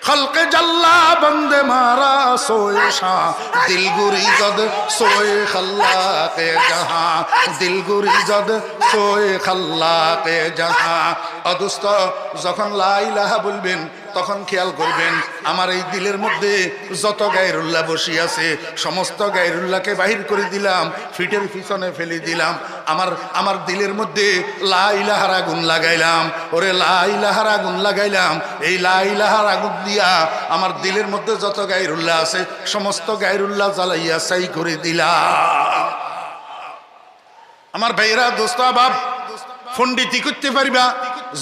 خلق جلا بند مارا، سوئے شاہ دل گری زد، سوئے خلاق جہاں۔ دل گری زد، سوئے خلاق جہاں۔ ادست زخن لا الہ بلبن তখন খেয়াল করবেন, আমার এই দিলের মধ্যে যত গায়রুল্লাহ বসি আছে, সমস্ত গায়রুল্লাহকে বাহির করে দিলাম, ফিটের পিছনে ফেলে দিলাম, আমার আমার দিলের মধ্যে লাইলাহার আগুন লাগাইলাম, ওরে লাইলাহার আগুন লাগাইলাম, এই লাইলাহার আগুন দিয়া আমার দিলের মধ্যে যত গায়রুল্লাহ আছে, সমস্ত গায়রুল্লাহ জ্বালাইয়া সাই করে দিলাম। আমার ভাইয়েরা, দোস্ত, বাপ, ফন্ডিতি করতে পারিবা?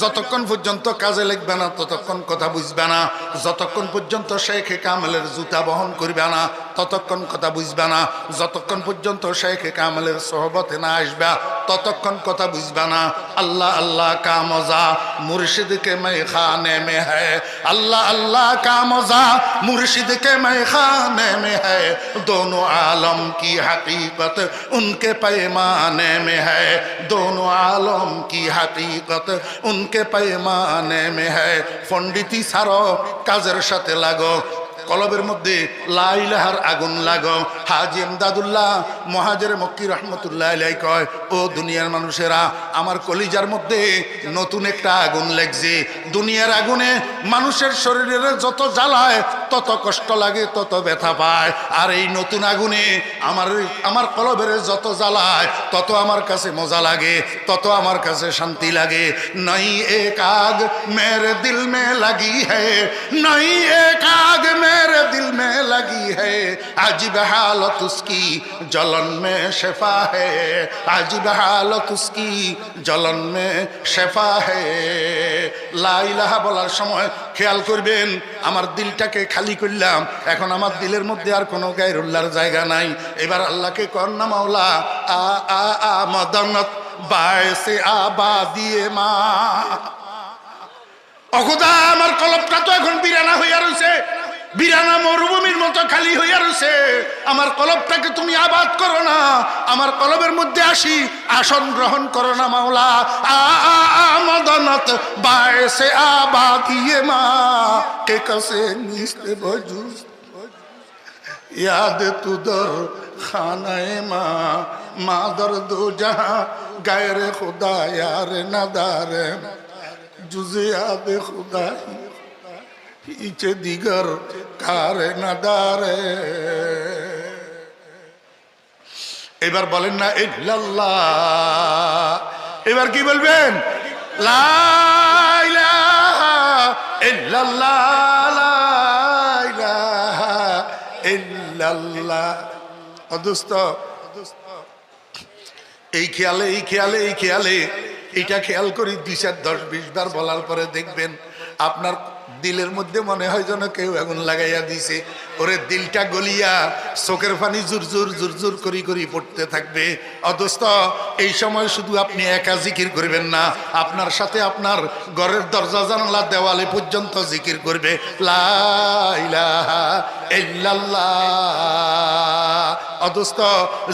যতক্ষণ পর্যন্ত কাজে লিখবে না, ততক্ষণ কথা বুঝবে না। যতক্ষণ পর্যন্ত শেখে কামালের জুতা বহন করবে না, ততক্ষণ কথা বুঝবে না। যতক্ষণ পর্যন্ত শেখে কামালের সহবতে না আসবে ততক্ষণ কথা বুঝবে না আল্লাহ আল্লাহ কা মজা মুর্শিদ के मैं खाने में है अल्लाह अल्लाह का मजा मुर्शिद के मैं खाने में है दोनों आलम की हकीकत उनके पैमाने में है दोनों आलम की हकीकत उनके पैमाने में है ফন্ডিতি সারো কাজের সাথে লাগো কলবের মধ্যে লাইলাহার আগুন লাগো হাজি এমদাদুল্লাহ মহাজের মক্কি রহমতুল্লাহ আলাই কয়, ও দুনিয়ার মানুষেরা, আমার কলিজার মধ্যে নতুন একটা আগুন লাগছে। দুনিয়ার আগুনে মানুষের শরীরের যত জ্বালায়, তত কষ্ট লাগে, তত ব্যথা পায়। আর এই নতুন আগুনে আমার আমার কলবের যত জ্বালায়, তত আমার কাছে মজা লাগে, তত আমার কাছে শান্তি লাগে। নই এক আগ মেরে দিল মে লাগি হ্যায় নই এক আগ मेरे दिल में लगी है अजीब हालत उसकी जलन में शेफा है अजीब हालत उसकी जलन में शेफा है লাইলাহা বলার সময় খেয়াল করবেন আমার দিলটাকে খালি করলাম এখন আমার দিলের মধ্যে আর কোনো গায়রুল্লাহর জায়গা নাই এবার আল্লাহকে কন্যা মাওলা আ আ আ মদনত বায়সে আবা দিয়ে মা অখুদা আমার কলপটা তো এখন বিরানা হইয়া রয়েছে বিরানা মরুভূমির মতো খালি হইয়া রয়েছে। আমার কলবটাকে তুমি আবাদ করো না। আমার কলবের মধ্যে আসি, আসন গ্রহণ করো না মাওলা। আমদনত বায়সে আবাদিয়ে মা। কে কসে নিস্তে বজুস? ইয়াদ তুদর খানায় মা। মাদর দো জাহা, গায়রে খুদা, ইয়ারে নাদারে। জুজে আদে খুদাই ইচে দিগর কারে নাদারে এবার বলেন না, ইল্লাল্লাহ। এবার কি বলবেন? লা ইল্লাল্লাহ ইল্লাল্লাহ। অদুস্ত, এই খেয়ালে এই খেয়ালে এই খেয়ালে। এটা খেয়াল করি দুই চার দশ বিশ বার বলার পরে দেখবেন আপনার দিলের মধ্যে মনে হয় যেন কেউ আগুন লাগাইয়া দিছে। ওরে দিলটা গলিয়া চোখের পানি জুর জুর জুর জুর করি করি পড়তে থাকবে। অদস্ত এই সময় শুধু আপনি একা জিকির করবেন না, আপনার সাথে আপনার ঘরের দরজা জানালা দেওয়ালে পর্যন্ত জিকির করবে। লা ইলাহা ইল্লাল্লাহ। অদস্ত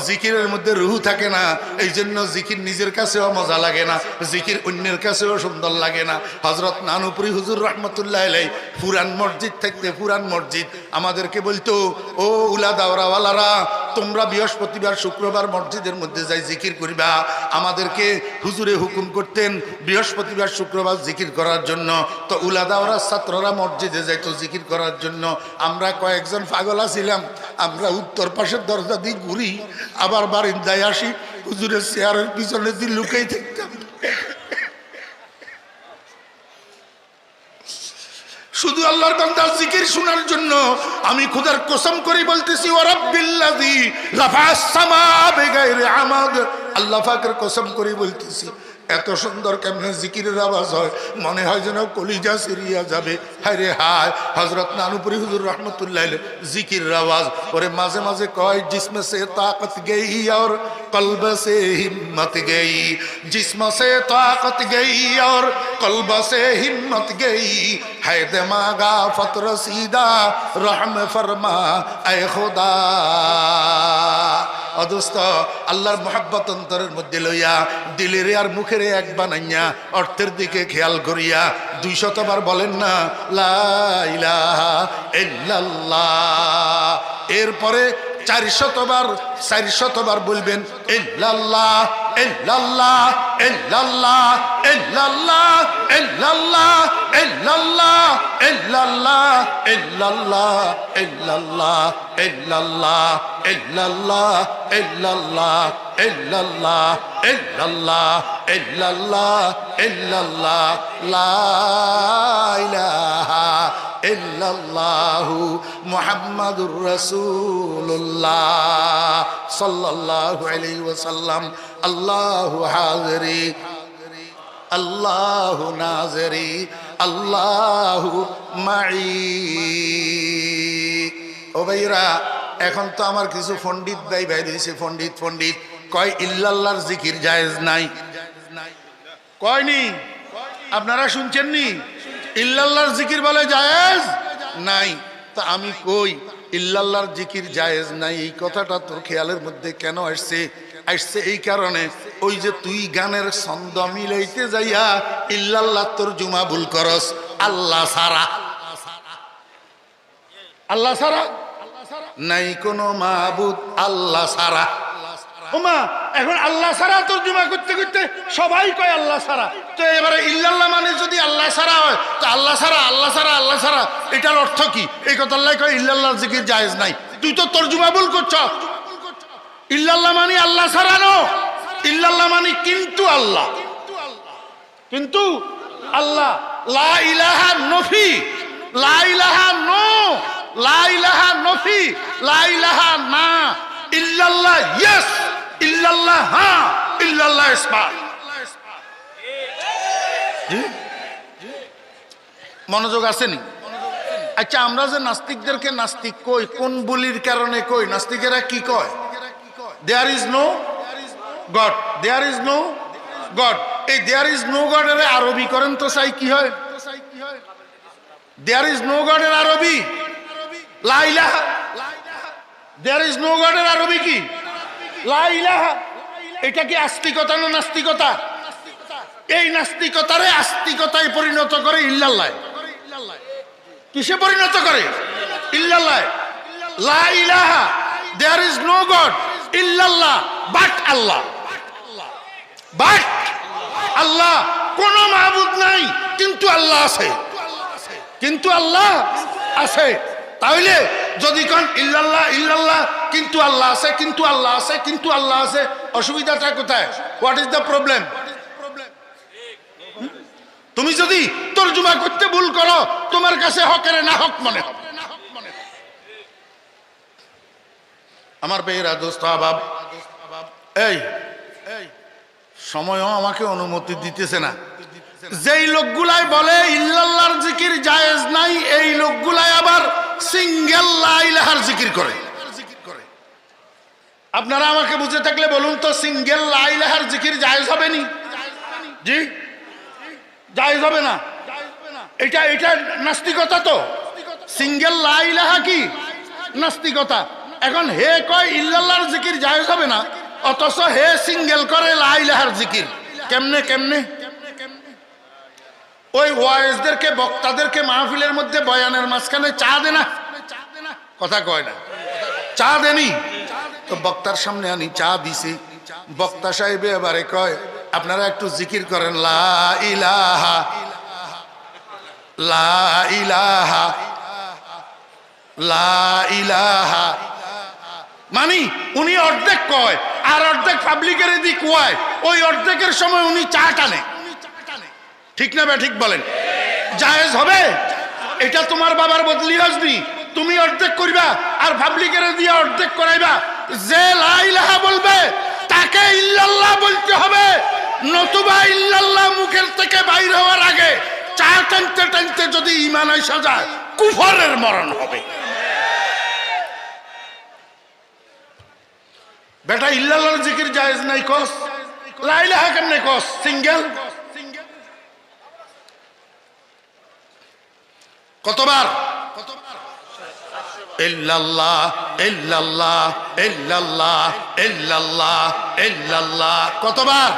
জিকিরের মধ্যে রুহু থাকে না এই জন্য জিকির নিজের কাছেও মজা লাগে না, জিকির অন্যের কাছেও সুন্দর লাগে না। হজরত নানুপুরি হুজুর রহমতুল্লাহ এলাই পুরান মসজিদ থাকতে পুরান মসজিদ। আমাদেরকে বলতো, ও উলা দাওরাওয়ালারা তোমরা বৃহস্পতিবার, শুক্রবার মসজিদের মধ্যে যাই জিকির করিবা। আমাদেরকে হুজুরে হুকুম করতেন, বৃহস্পতিবার, শুক্রবার জিকির করার জন্য। তো উলাদাওরা ছাত্ররা মসজিদে যাইতো জিকির করার জন্য। আমরা কয়েকজন পাগলা ছিলাম আমরা উত্তর পাশের দরজা দিয়ে ঘুরি, আবার বারিন্দায় আসি, হুজুরের চেয়ারের পিছনে দিয়ে লুকাই থাকতাম শুধু আল্লাহর বান্দার জিকির শোনার জন্য আমি খুদার কসম করে বলতেছি ও রাব্বিল্লাযী রাফাস সামা বিগাইরি আমাদ। আল্লাহ পাকের কসম করে বলতেছি। এত সুন্দর কেমনে জিকিরের আওয়াজ হয়? মনে হয় যেন কলিজা সিরিয়া যাবে। হায় রে হায় হজরত নানুপুরি হুজুর রহমতুল্লাহ জিকিরের আওয়াজ। ওরে মাঝে মাঝে কয়, জিসমে সে তাকত গেই আর কলব সে হিম্মত গেই। জিসম সে তাকত গেই আর কলব সে হিম্মত গেই। হায় দেমাগা ফতর সিদা, রহম ফরমা এ খোদা। অদস্ত, আল্লাহর মোহাব্বত অন্তরের মধ্যে লইয়া দিলের আর মুখের এক বানাইয়া অর্থের দিকে খেয়াল করিয়া দুই শতবার বলেন না, লা ইলাহা ইল্লাল্লাহ। এরপরে চার শতবার চার শতবার বলবেন, ইল্লাল্লাহ ইল্লাল্লাহ ইল্লাল্লাহ ইল্লাল্লাহ। ইল্লাল্লাহ ইল্লাল্লাহ ইল্লাল্লাহ ইল্লাল্লাহ ইল্লাল্লাহ ইল্লাল্লাহ ইল্লাল্লাহ ইল্লাল্লাহ ইল্লাল্লাহ, লা ইলাহা ইল্লাল্লাহু মুহাম্মাদুর রাসূলুল্লাহ সাল্লাল্লাহু আলাইহি ওয়াসাল্লাম, আল্লাহু হাজিরি, আল্লাহু নাজরি আল্লাহু মাই। ও ভাইরা এখন তো আমার কিছু পণ্ডিত ভাই ভাই দিয়েছে, পণ্ডিত পণ্ডিত। কয় ইল্লাল্লাহর জিকির জায়েজ নাই? কয়নি আপনারা শুনছেন নি? ইল্লাল্লাহর জিকির বলে জায়েজ নাই। তা আমি কই, ইল্লাল্লাহর জিকির জায়েজ নাই? এই কথাটা তোর খেয়ালের মধ্যে কেন আসছে? আসছে এই কারণে ওই যে তুই গানের ছন্দ মিলাইতে যাইয়া ইল্লাল্লাহ তোর জুমা ভুল করস। আল্লাহ সারা আল্লাহ সারা নাই কোনো মাহবুদ আল্লাহ সারা ওমা এখন আল্লাহ সারা তোর জুমা করতে করতে সবাই কয় আল্লাহ সারা তো এবারে ইল্লাল্লাহ মানে যদি আল্লাহ সারা হয় তো আল্লাহ সারা আল্লাহ সারা আল্লাহ সারা এটার অর্থ কি? এই কথা আল্লাহ কয় ইল্লাল্লাহ জিকির জায়েজ নাই। তুই তো তর্জমা ভুল করছ। ইল্লাল্লাহ মানে আল্লাহ সারা নো ইল্লাল্লাহ মানে কিন্তু আল্লাহ। কিন্তু আল্লাহ। লা ইলাহা নফি। লা ইলাহা নো। লা ইলাহা নফি। লা ইলাহা না। ইল্লাল্লাহ ইয়েস। ইল্লাল্লাহ হ্যাঁ ইল্লাল্লাহ ইসবাত জি? মনোযোগ আসেনি? আচ্ছা আমরা যে নাস্তিকদেরকে নাস্তিক কই, কোন বলির কারণে কই, নাস্তিকেরা কি কয়? There is no God there is no God এই দেয়ার ইজ নো গড এর আরবি করেন তো চাই কি হয়? দেয়ার ইজ নো গড এর আরবি। লাইলাহা দেয়ার ইজ নো গড এর আরবি কি? লাইলাহা এটা কি আস্তিকতা না নাস্তিকতা? এই নাস্তিকতারে আস্তিকতায় পরিণত করে ইল্লাল্লাহ। কিসে পরিণত করে? ইল্লাল্লাহ। লা ইলাহা। দেয়ার ইজ নো গড ইল্লাল্লাহ, বাট আল্লাহ। বাট আল্লাহ, কোন মাহবুদ নাই, কিন্তু আল্লাহ আছে। কিন্তু আল্লাহ আছে। তাহলে যদি কোন, ইল্লাল্লাহ ইল্লাল্লাহ, কিন্তু আল্লাহ আছে, কিন্তু আল্লাহ আছে, কিন্তু আল্লাহ আছে, অসুবিধাটা কোথায়? হোয়াট ইজ দ্য প্রবলেম তুমি যদি তর্জমা করতে ভুল করো, তোমার কাছে হকের না হক মনে হবে। আমার বেয়েরা দোস্ত আবাব এই সময়ও আমাকে অনুমতি দিতেছে না। যেই লোকগুলাই বলে, ইল্লাল্লাহর জিকির জায়েজ নাই, এই লোকগুলাই আবার সিঙ্গেল লাইলাহার জিকির করে। আপনারা আমাকে বুঝে থাকলে বলুন তো, সিঙ্গেল লাইলাহার জিকির জায়েজ হবে নি? জি? জায়েজ হবে না? এটা এটা নাস্তিকতা তো। সিঙ্গেল লাইলাহা কি? নাস্তিকতা। এখন হে কয়, ইল্লাল্লাহর জিকির জায়েজ হবে না? অথচ হে সিঙ্গেল করে লাইলাহার জিকির। কেমনে কেমনে? ওই ওয়াইজদেরকে, বক্তাদেরকে মাহফিলের মধ্যে বয়ানের মাঝখানে চা দে না। কথা কয় না। চা দেনি। তো বক্তার সামনে আনি, চা দিছি। বক্তা সাহেব এবারে কয়, আপনারা একটু জিকির করেন, লা ইলাহা লা ইলাহা লা ইলাহা মানি, উনি অর্ধেক কয়, আর অর্ধেক পাবলিকের দিক কয় ওই অর্ধেকের সময় উনি চা টানে। ঠিক না ঠিক বলেন। জায়েজ হবে? এটা তোমার বাবার বদলি আসবি তুমি অর্ধেক করিবা, আর পাবলিকের দিয়ে অর্ধেক করাইবা। যে লাইলাহা বলবে, তাকে ইল্লাল্লাহ বলতে হবে। নতুবা ইল্লাল্লাহ মুখের থেকে বাইর হওয়ার আগে চা টানতে টানতে যদি ইমান আইসা যায়, কুফরের মরণ হবে। বেটা, ইল্লাল্লাহর জিকির জায়েজ নাই, কস। লাইলাহা কেমনে কস, সিঙ্গেল। কতবার? কতবার?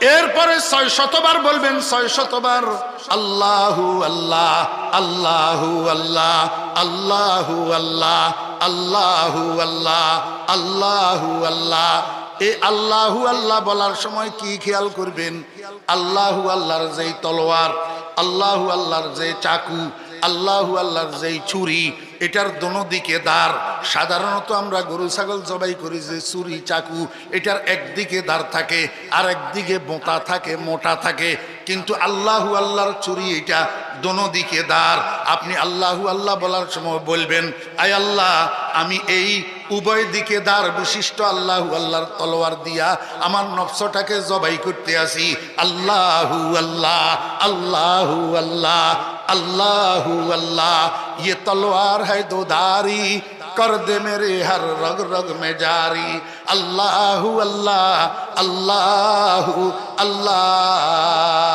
এরপরে ছয় শতবার বলবেন, ছয় শতবার, আল্লাহু আল্লাহ আল্লাহু আল্লাহ আল্লাহু আল্লাহ আল্লাহু আল্লাহ। আল্লাহু আল্লাহ। এই আল্লাহু আল্লাহ বলার সময় কি খেয়াল করবেন? আল্লাহু আল্লাহর যেই তলোয়ার, আল্লাহু আল্লাহর যে চাকু, আল্লাহু আল্লাহর যেই ছুরি, এটার দোনো দিকে দাঁড়। সাধারণত আমরা গরু, ছাগল জবাই করি যে ছুরি, চাকু, এটার একদিকে দাঁড় থাকে আর একদিকে বোঁতা থাকে, মোটা থাকে। কিন্তু আল্লাহু আল্লাহর চুরি এটা দোনো দিকে দাঁড়। আপনি আল্লাহু আল্লাহ বলার সময় বলবেন, আয় আল্লাহ, আমি এই উভয় দিকে দাঁড় বিশিষ্ট আল্লাহু আল্লাহর তলোয়ার দিয়া আমার নকশটাকে জবাই করতে আসি। আল্লাহু আল্লাহ আল্লাহু আল্লাহ আল্লাহু আল্লাহ ইয়ে তলোয়ার হ্যায় দোদারি, কর দে মেরে হর রগ রগ মে জারি আল্লাহু আল্লাহ আল্লাহু আল্লাহ।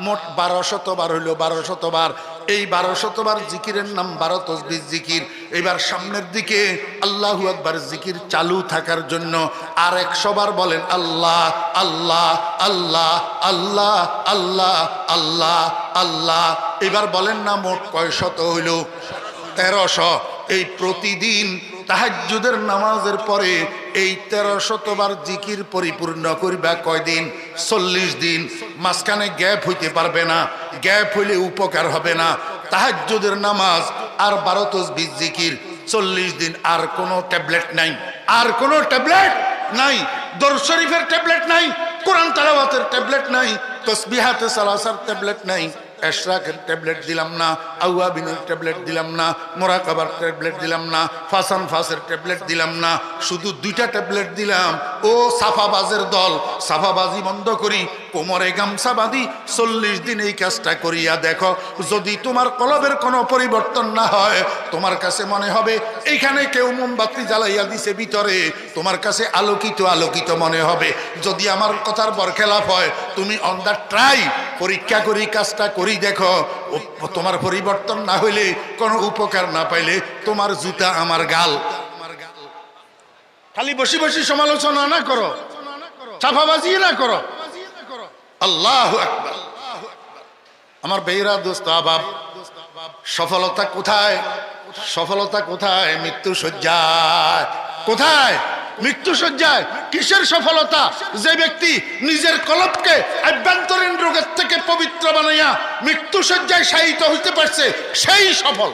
মোট বারো শতবার হইল, বারো শতবার। এই বারো শতবার জিকিরের নাম বারো তসবির জিকির। এবার সামনের দিকে আল্লাহু আকবার জিকির চালু থাকার জন্য আর একশোবার বলেন, আল্লাহ আল্লাহ আল্লাহ আল্লাহ আল্লাহ আল্লাহ আল্লাহ। এবার বলেন না মোট কয় শত হইল? তেরোশো। এই প্রতিদিন তাহাজ্জুদের নামাজের পরে এই তেরো শতবার জিকির পরিপূর্ণ করিবা কয়দিন? চল্লিশ দিন, মাঝখানে গ্যাপ হইতে পারবে না, গ্যাপ হইলে উপকার হবে না। তাহাজুদের নামাজ আর বারো তসবির জিকির, চল্লিশ দিন আর কোনো ট্যাবলেট নাই। আর কোনো ট্যাবলেট নাই। দর শরীফের ট্যাবলেট নাই, কোরআন তালাবাতের ট্যাবলেট নাই, তসবিহাতে সালাসার ট্যাবলেট নাই। এশরাকের ট্যাবলেট দিলাম না, আউয়াবিনের ট্যাবলেট দিলাম না, মোরাকাবার ট্যাবলেট দিলাম না, ফাসান ফাসের ট্যাবলেট দিলাম না, শুধু দুইটা ট্যাবলেট দিলাম। ও সাফাবাজের দল, সাফাবাজি বন্ধ করি কোমরে গামছা বাঁধি চল্লিশ দিন এই কাজটা করিয়া দেখো। যদি তোমার কলবের কোনো পরিবর্তন না হয়, তোমার কাছে মনে হবে, এইখানে কেউ মোমবাতি জ্বালাইয়া দিছে ভিতরে। তোমার কাছে আলোকিত আলোকিত মনে হবে। যদি আমার কথার বরখেলাপ হয়, তুমি অন দ্য ট্রাই পরীক্ষা করি, কাজটা করি, দেখো। তোমার পরিবর্তন না হইলে, কোনো উপকার না পাইলে তোমার জুতা আমার গাল। খালি বসি বসি সমালোচনা না করো। চাপাবাজি না করো। আমার বেইরা দোস্ত আবাব সফলতা কোথায়? সফলতা কোথায়? মৃত্যু সজ্জায় কোথায়? মৃত্যু সজ্জায় কিসের সফলতা? যে ব্যক্তি নিজের কলপকে আভ্যন্তরীণ রোগের থেকে পবিত্র বানাইয়া মৃত্যু সজ্জায় শায়িত হইতে পারছে, সেই সফল।